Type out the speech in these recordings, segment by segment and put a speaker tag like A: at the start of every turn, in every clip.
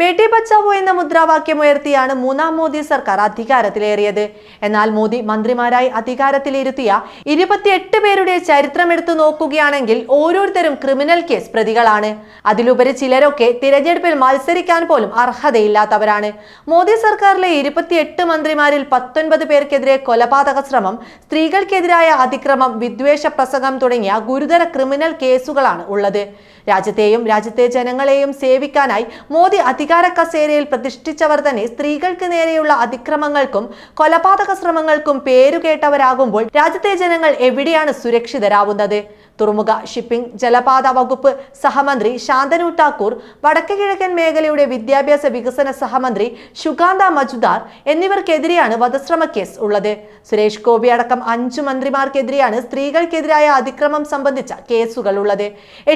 A: ബേട്ടി ബച്ചാവോ എന്ന മുദ്രാവാക്യം ഉയർത്തിയാണ് മൂന്നാം മോദി സർക്കാർ അധികാരത്തിലേറിയത്. എന്നാൽ മോദി മന്ത്രിമാരായി അധികാരത്തിലിരുത്തിയ ഇരുപത്തിയെട്ട് പേരുടെ ചരിത്രം എടുത്തു നോക്കുകയാണെങ്കിൽ ഓരോരുത്തരും ക്രിമിനൽ കേസ് പ്രതികളാണ്. അതിലുപരി ചിലരൊക്കെ തിരഞ്ഞെടുപ്പിൽ മത്സരിക്കാൻ പോലും അർഹതയില്ലാത്തവരാണ്. മോദി സർക്കാരിലെ ഇരുപത്തിയെട്ട് മന്ത്രിമാരിൽ പത്തൊൻപത് പേർക്കെതിരെ കൊലപാതക ശ്രമം സ്ത്രീകൾക്കെതിരായ അതിക്രമം വിദ്വേഷ പ്രസംഗം തുടങ്ങിയ ഗുരുതര ക്രിമിനൽ കേസുകളാണ് ഉള്ളത്. രാജ്യത്തെയും രാജ്യത്തെ ജനങ്ങളെയും സേവിക്കാനായി മോദി അധികാര കസേരയിൽ പ്രതിഷ്ഠിച്ചവർ തന്നെ സ്ത്രീകൾക്ക് നേരെയുള്ള അതിക്രമങ്ങൾക്കും കൊലപാതക ശ്രമങ്ങൾക്കും പേരുകേട്ടവരാകുമ്പോൾ രാജ്യത്തെ ജനങ്ങൾ എവിടെയാണ് സുരക്ഷിതരാവുന്നത്? തുറമുഖ ഷിപ്പിംഗ് ജലപാത വകുപ്പ് സഹമന്ത്രി ശാന്തനു ഠാക്കൂർ വടക്കു കിഴക്കൻ മേഖലയുടെ വിദ്യാഭ്യാസ വികസന സഹമന്ത്രി ശുകാന്ത മജുദാർ എന്നിവർക്കെതിരെയാണ് വധശ്രമ കേസ് ഉള്ളത്. സുരേഷ് ഗോപി അടക്കം അഞ്ചു മന്ത്രിമാർക്കെതിരെയാണ് സ്ത്രീകൾക്കെതിരായ അതിക്രമം സംബന്ധിച്ച കേസുകൾ ഉള്ളത്.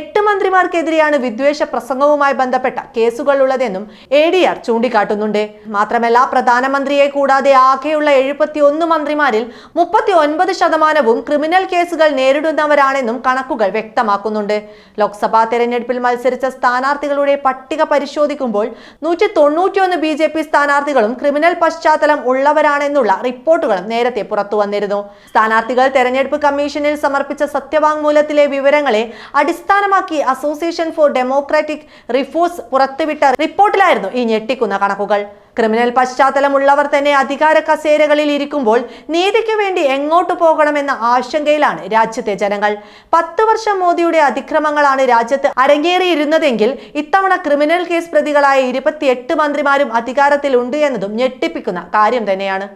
A: എട്ട് മന്ത്രിമാർക്കെതിരെയാണ് വിദ്വേഷ പ്രസംഗവുമായി ബന്ധപ്പെട്ട കേസുകൾ ഉള്ളതെന്നും എ ഡി ആർ ചൂണ്ടിക്കാട്ടുന്നുണ്ട്. മാത്രമല്ല പ്രധാനമന്ത്രിയെ കൂടാതെ ആകെയുള്ള എഴുപത്തി ഒന്ന് മന്ത്രിമാരിൽ മുപ്പത്തി ഒൻപത് ശതമാനവും ക്രിമിനൽ കേസുകൾ നേരിടുന്നവരാണെന്നും കണക്കുകൾ വ്യക്തമാക്കുന്നുണ്ട്. ലോക്സഭാ തെരഞ്ഞെടുപ്പിൽ മത്സരിച്ച സ്ഥാനാർത്ഥികളുടെ പട്ടിക പരിശോധിക്കുമ്പോൾ നൂറ്റി തൊണ്ണൂറ്റിയൊന്ന് ബി ജെ പി സ്ഥാനാർത്ഥികളും ക്രിമിനൽ പശ്ചാത്തലം ഉള്ളവരാണെന്നുള്ള റിപ്പോർട്ടുകളും നേരത്തെ പുറത്തു വന്നിരുന്നു. സ്ഥാനാർത്ഥികൾ തെരഞ്ഞെടുപ്പ് കമ്മീഷനിൽ സമർപ്പിച്ച സത്യവാങ്മൂലത്തിലെ വിവരങ്ങളെ അടിസ്ഥാനമാക്കി അസോസിയേഷൻ ഫോർ ഡെമോക്രാറ്റിക് റിഫോഴ്സ് പുറത്തുവിട്ട റിപ്പോർട്ടിലായിരുന്നു ഈ ഞെട്ടിക്കുന്ന കണക്കുകൾ. ക്രിമിനൽ പശ്ചാത്തലമുള്ളവർ തന്നെ അധികാര കസേരകളിൽ ഇരിക്കുമ്പോൾ നീതിക്ക് വേണ്ടി എങ്ങോട്ട് പോകണമെന്ന ആശങ്കയിലാണ് രാജ്യത്തെ ജനങ്ങൾ. പത്ത് വർഷം മോദിയുടെ അതിക്രമങ്ങളാണ് രാജ്യത്ത് അരങ്ങേറിയിരുന്നതെങ്കിൽ ഇത്തവണ ക്രിമിനൽ കേസ് പ്രതികളായ ഇരുപത്തിയെട്ട് മന്ത്രിമാരും അധികാരത്തിലുണ്ട് എന്നതും ഞെട്ടിപ്പിക്കുന്ന കാര്യം തന്നെയാണ്.